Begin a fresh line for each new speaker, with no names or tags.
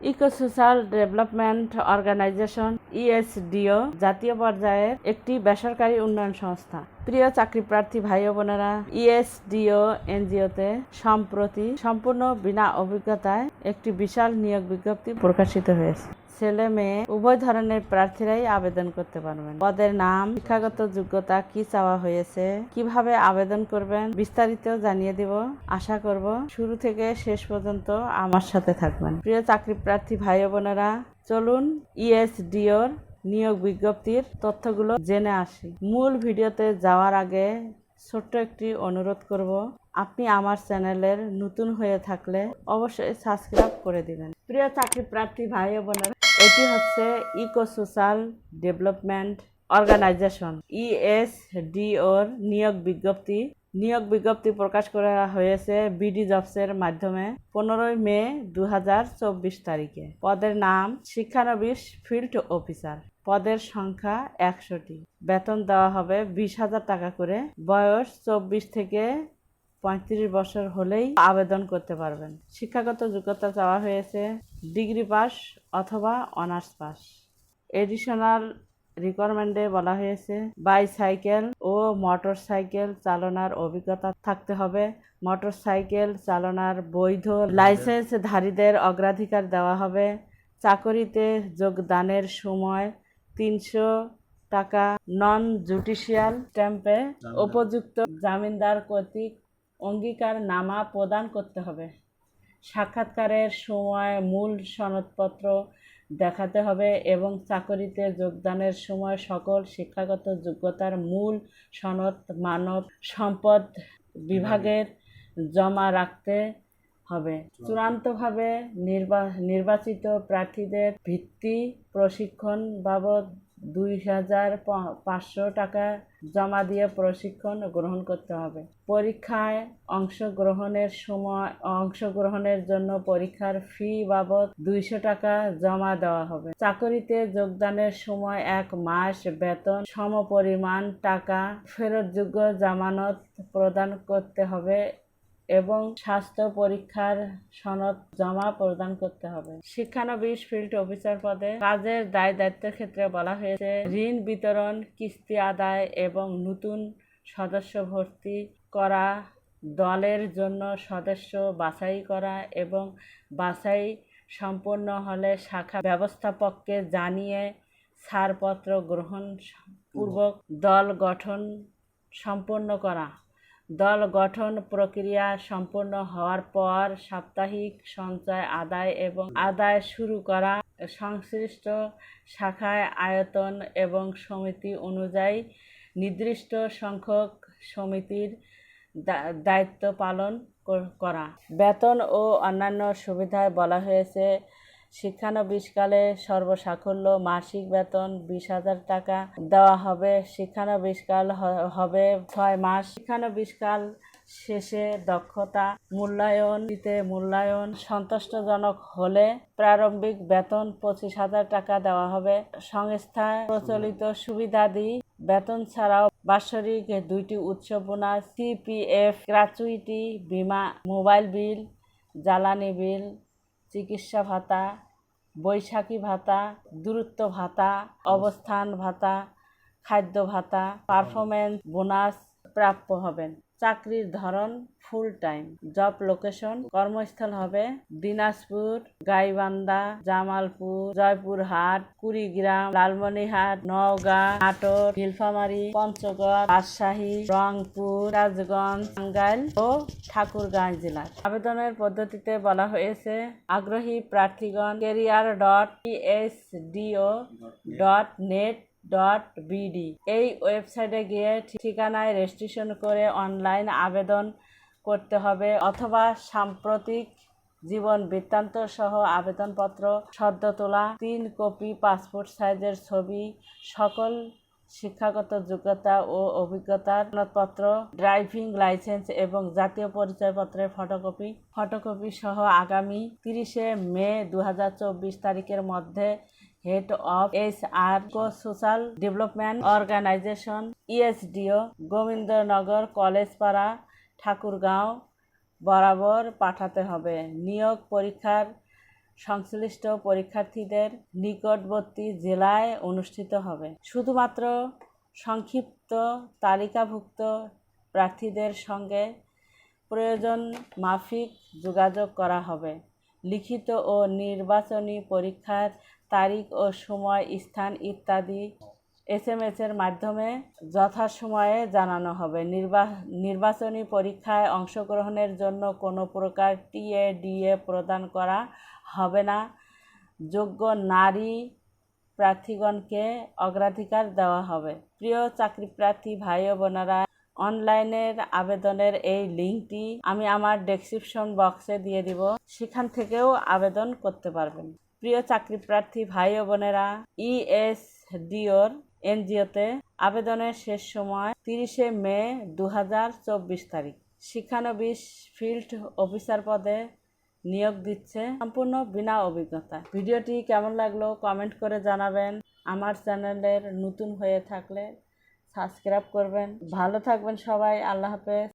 ইকোসোশ্যাল development organization, ESDO, জাতীয় পর্যায়ের একটি বেসরকারি উন্নয়ন সংস্থা। প্রিয় চাকরি প্রার্থী ভাই বোনেরা, ইএসডিও এনজিওতে সম্প্রতি সম্পূর্ণ বিনা অভিজ্ঞতায় একটি বিশাল নিয়োগ বিজ্ঞপ্তি প্রকাশিত হয়েছে। ছেলে মেয়ে, উভয় ধরনের প্রার্থীরাই আবেদন করতে পারবেন। পদের নাম, শিক্ষাগত যোগ্যতা কি চাওয়া হয়েছে, কীভাবে আবেদন করবেন, বিস্তারিত জানিয়ে দিব। আশা করব শুরু থেকে শেষ পর্যন্ত আমার সাথে থাকবেন। প্রিয় চাকরি প্রার্থী ভাই বোনেরা, চলুন ইএসডিওর নিয়োগ বিজ্ঞপ্তির তথ্যগুলো জেনে আসি। মূল ভিডিওতে যাওয়ার আগে ছোট্ট একটি অনুরোধ করব, আপনি আমার চ্যানেলের নতুন হয়ে থাকলে অবশ্যই সাবস্ক্রাইব করে দিবেন। প্রিয় চাকরি প্রার্থী ভাই বোনেরা এটি হচ্ছে ইকো সোশ্যাল ডেভেলপমেন্ট অর্গানাইজেশন ইএসডিওর নিয়োগ বিজ্ঞপ্তি নিয়োগ বিজ্ঞপ্তি প্রকাশ করা হয়েছে বিডি জবসের মাধ্যমে পনেরোই মে দু চব্বিশ তারিখে। পদের নাম শিক্ষানবিশ ফিল্ড অফিসার। পদের সংখ্যা একশোটি। বেতন দেওয়া হবে বিশ হাজার টাকা করে। বয়স চব্বিশ থেকে পঁয়ত্রিশ বছর হলেই আবেদন করতে পারবেন। শিক্ষাগত যোগ্যতা চাওয়া হয়েছে ডিগ্রি পাস অথবা অনার্স পাস। এডিশনাল রিকোয়ারমেন্টে বলা হয়েছে বাইসাইকেল ও মোটর সাইকেল চালনার অভিজ্ঞতা থাকতে হবে। মোটর সাইকেল চালনার বৈধ লাইসেন্সধারীদের অগ্রাধিকার দেওয়া হবে। চাকরিতে যোগদানের সময় তিনশো টাকা নন জুডিশিয়াল স্ট্যাম্পে উপযুক্ত জামিনদার কর্তৃক অঙ্গীকার নামা প্রদান করতে হবে। সাক্ষাৎকারের সময় মূল সনদপত্র দেখাতে হবে এবং চাকরিতে যোগদানের সময় সকল শিক্ষাগত যোগ্যতার মূল সনদ মানব সম্পদ বিভাগের জমা রাখতে হবে। চূড়ান্তভাবে নির্বা, নির্বাচিত প্রার্থীদের ভিত্তি প্রশিক্ষণ বাবদ দুই হাজার পাঁচশো টাকা জমা দিয়ে প্রশিক্ষণ গ্রহণ করতে হবে। পরীক্ষায় অংশগ্রহণের সময়, অংশগ্রহণের জন্য পরীক্ষার ফি বাবদ দুইশো টাকা জমা দেওয়া হবে। চাকরিতে যোগদানের সময় এক মাস বেতন, সমপরিমাণ টাকা ফেরতযোগ্য জামানত প্রদান করতে হবে এবং স্বাস্থ্য পরীক্ষার সনদ জমা প্রদান করতে হবে। শিক্ষানবিশ ফিল্ড অফিসার পদে কাজের দায় দায়িত্বের ক্ষেত্রে বলা হয়েছে, ঋণ বিতরণ, কিস্তি আদায় এবং নতুন সদস্য ভর্তি করা, দলের জন্য সদস্য বাছাই করা এবং বাছাই সম্পন্ন হলে শাখা ব্যবস্থাপককে জানিয়ে ছাড়পত্র গ্রহণ পূর্বক দল গঠন সম্পন্ন করা। দল গঠন প্রক্রিয়া সম্পূর্ণ হওয়ার পর সাপ্তাহিক সঞ্চয় আদায় এবং আদায় শুরু করা, সংশ্লিষ্ট শাখায় আয়তন এবং সমিতি অনুযায়ী নির্দিষ্ট সংখ্যক সমিতির দায়িত্ব পালন করা। বেতন ও অন্যান্য সুবিধায় বলা হয়েছে শিক্ষানবিশকালে সর্বসাকল্য মাসিক বেতন বিশ হাজার টাকা দেওয়া হবে। শিক্ষানবিশকাল হবে ছয় মাস। শিক্ষানবিশকাল শেষে দক্ষতা মূল্যায়ন দিতে মূল্যায়ন সন্তুষ্টজনক হলে প্রারম্ভিক বেতন পঁচিশ হাজার টাকা দেওয়া হবে। সংস্থায় প্রচলিত সুবিধাদি বেতন ছাড়াও বাৎসরিক দুইটি উৎসব বোনাস, সিপিএফ, গ্রাচুইটি, বিমা, মোবাইল বিল, জ্বালানি বিল চিকিৎসা ভাতা বৈশাখী ভাতা দূরত্ব ভাতা অবস্থান ভাতা খাদ্য ভাতা পারফরমেন্স বোনাস প্রাপ্য হবেন। চাকরির ধরন ফুল টাইম জব লোকেশন কর্মস্থল হবে দিনাজপুর, গাইবান্ধা, জামালপুর, জয়পুরহাট, কুড়িগ্রাম লালমনিহাট নওগাঁ নাটোর নীলফামারী, পঞ্চগড়, রাজশাহী, রংপুর, রাজগঞ্জ, টাঙ্গাইল ও ঠাকুরগাঁও জেলার। আবেদনের পদ্ধতিতে বলা হয়েছে, আগ্রহী প্রার্থীগণ career dot PSDO dot net dot BD এই ওয়েবসাইটে গিয়ে ঠিকানায় রেজিস্ট্রেশন করে অনলাইন আবেদন করতে হবে অথবা সাম্প্রতিক জীবন বৃত্তান্ত সহ আবেদনপত্র, সদ্য তোলা, তিন কপি পাসপোর্ট সাইজের ছবি, সকল শিক্ষাগত যোগ্যতা ও অভিজ্ঞতার সনদপত্র ড্রাইভিং লাইসেন্স এবং জাতীয় পরিচয়পত্রের ফটোকপি। ফটোকপি সহ আগামী তিরিশে মে দু হাজার চব্বিশ তারিখের মধ্যে head of S R social development organization ESDO Gobindanagar Collegepara Thakurgaon বরাবর পাঠাতে হবে। নিয়োগ পরীক্ষার সংশ্লিষ্ট পরীক্ষার্থীদের নিকটবর্তী জেলায় অনুষ্ঠিত হবে। শুধুমাত্র সংক্ষিপ্ত তালিকাভুক্ত প্রার্থীদের সঙ্গে প্রয়োজন মাফিক যোগাযোগ করা হবে। লিখিত ও নির্বাচনী পরীক্ষার তারিখ ও সময়, স্থান ইত্যাদি এস এম এর মাধ্যমে যথাসময়ে জানানো হবে। নির্বা- নির্বাচনী পরীক্ষায় অংশগ্রহণের জন্য কোনো প্রকার টিএ ডিএ প্রদান করা হবে না। যোগ্য নারী প্রার্থীগণকে অগ্রাধিকার দেওয়া হবে। প্রিয় চাকরি প্রার্থী ভাই ও বোনেরা, অনলাইনের আবেদনের এই লিঙ্কটি আমি আমার ডেসক্রিপশন বক্সে দিয়ে দিব। সেখান থেকেও আবেদন করতে পারবেন। প্রিয় চাকরি প্রার্থী ভাই ও বোনেরা E ইএসডিওর এনজিওতে আবেদনের শেষ সময় তিরিশে মে দু তারিখ। শিক্ষানবিশ ফিল্ড অফিসার পদে নিয়োগ দিচ্ছে সম্পূর্ণ বিনা অভিজ্ঞতা ভিডিওটি কেমন লাগল কমেন্ট করে জানাবেন। আমার চ্যানেলের নতুন হয়ে থাকলে সাবস্ক্রাইব করবেন। ভালো থাকবেন সবাই। আল্লাহ হাফেজ।